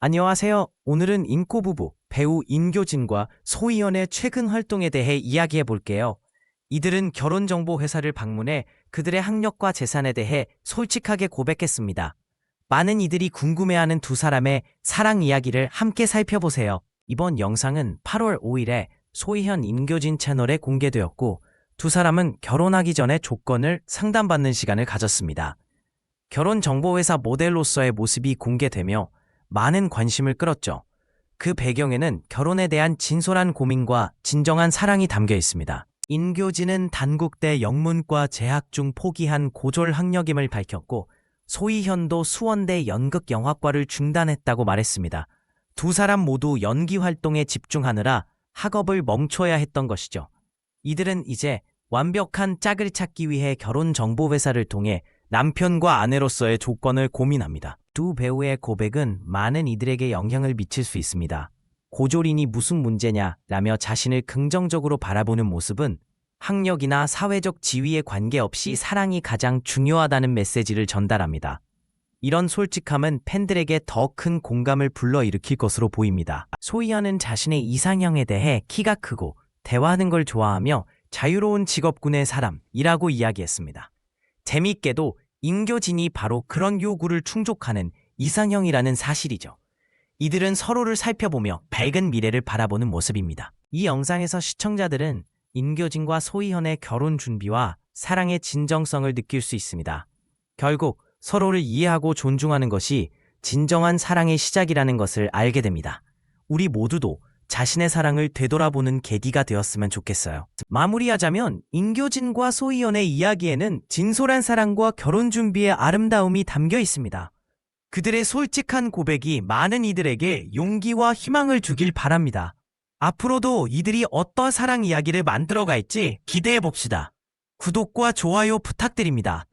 안녕하세요. 오늘은 인코 부부 배우 임교진과 소희연의 최근 활동에 대해 이야기해 볼게요. 이들은 결혼 정보 회사를 방문해 그들의 학력과 재산에 대해 솔직하게 고백했습니다. 많은 이들이 궁금해하는 두 사람의 사랑 이야기를 함께 살펴보세요. 이번 영상은 8월 5일에 소희현 임교진 채널에 공개되었고 두 사람은 결혼하기 전에 조건을 상담받는 시간을 가졌습니다. 결혼 정보회사 모델로서의 모습이 공개되며 많은 관심을 끌었죠. 그 배경에는 결혼에 대한 진솔한 고민과 진정한 사랑이 담겨 있습니다. 인교진은 단국대 영문과 재학 중 포기한 고졸 학력임을 밝혔고 소희현도 수원대 연극영화과를 중단했다고 말했습니다. 두 사람 모두 연기 활동에 집중하느라 학업을 멈춰야 했던 것이죠. 이들은 이제 완벽한 짝을 찾기 위해 결혼 정보 회사를 통해 남편과 아내로서의 조건을 고민합니다. 두 배우의 고백은 많은 이들에게 영향을 미칠 수 있습니다. 고졸인이 무슨 문제냐 라며 자신을 긍정적으로 바라보는 모습은 학력이나 사회적 지위에 관계없이 사랑이 가장 중요하다는 메시지를 전달합니다. 이런 솔직함은 팬들에게 더 큰 공감을 불러일으킬 것으로 보입니다. 소희연은 자신의 이상형에 대해 키가 크고 대화하는 걸 좋아하며 자유로운 직업군의 사람이라고 이야기했습니다. 재미있게도 인교진이 바로 그런 요구를 충족하는 이상형이라는 사실이죠. 이들은 서로를 살펴보며 밝은 미래를 바라보는 모습입니다. 이 영상에서 시청자들은 인교진과 소희현의 결혼 준비와 사랑의 진정성을 느낄 수 있습니다. 결국 서로를 이해하고 존중하는 것이 진정한 사랑의 시작이라는 것을 알게 됩니다. 우리 모두도 자신의 사랑을 되돌아보는 계기가 되었으면 좋겠어요. 마무리하자면 인교진과 소희연의 이야기에는 진솔한 사랑과 결혼 준비의 아름다움이 담겨 있습니다. 그들의 솔직한 고백이 많은 이들에게 용기와 희망을 주길 바랍니다. 앞으로도 이들이 어떤 사랑 이야기를 만들어 갈지 기대해 봅시다. 구독과 좋아요 부탁드립니다.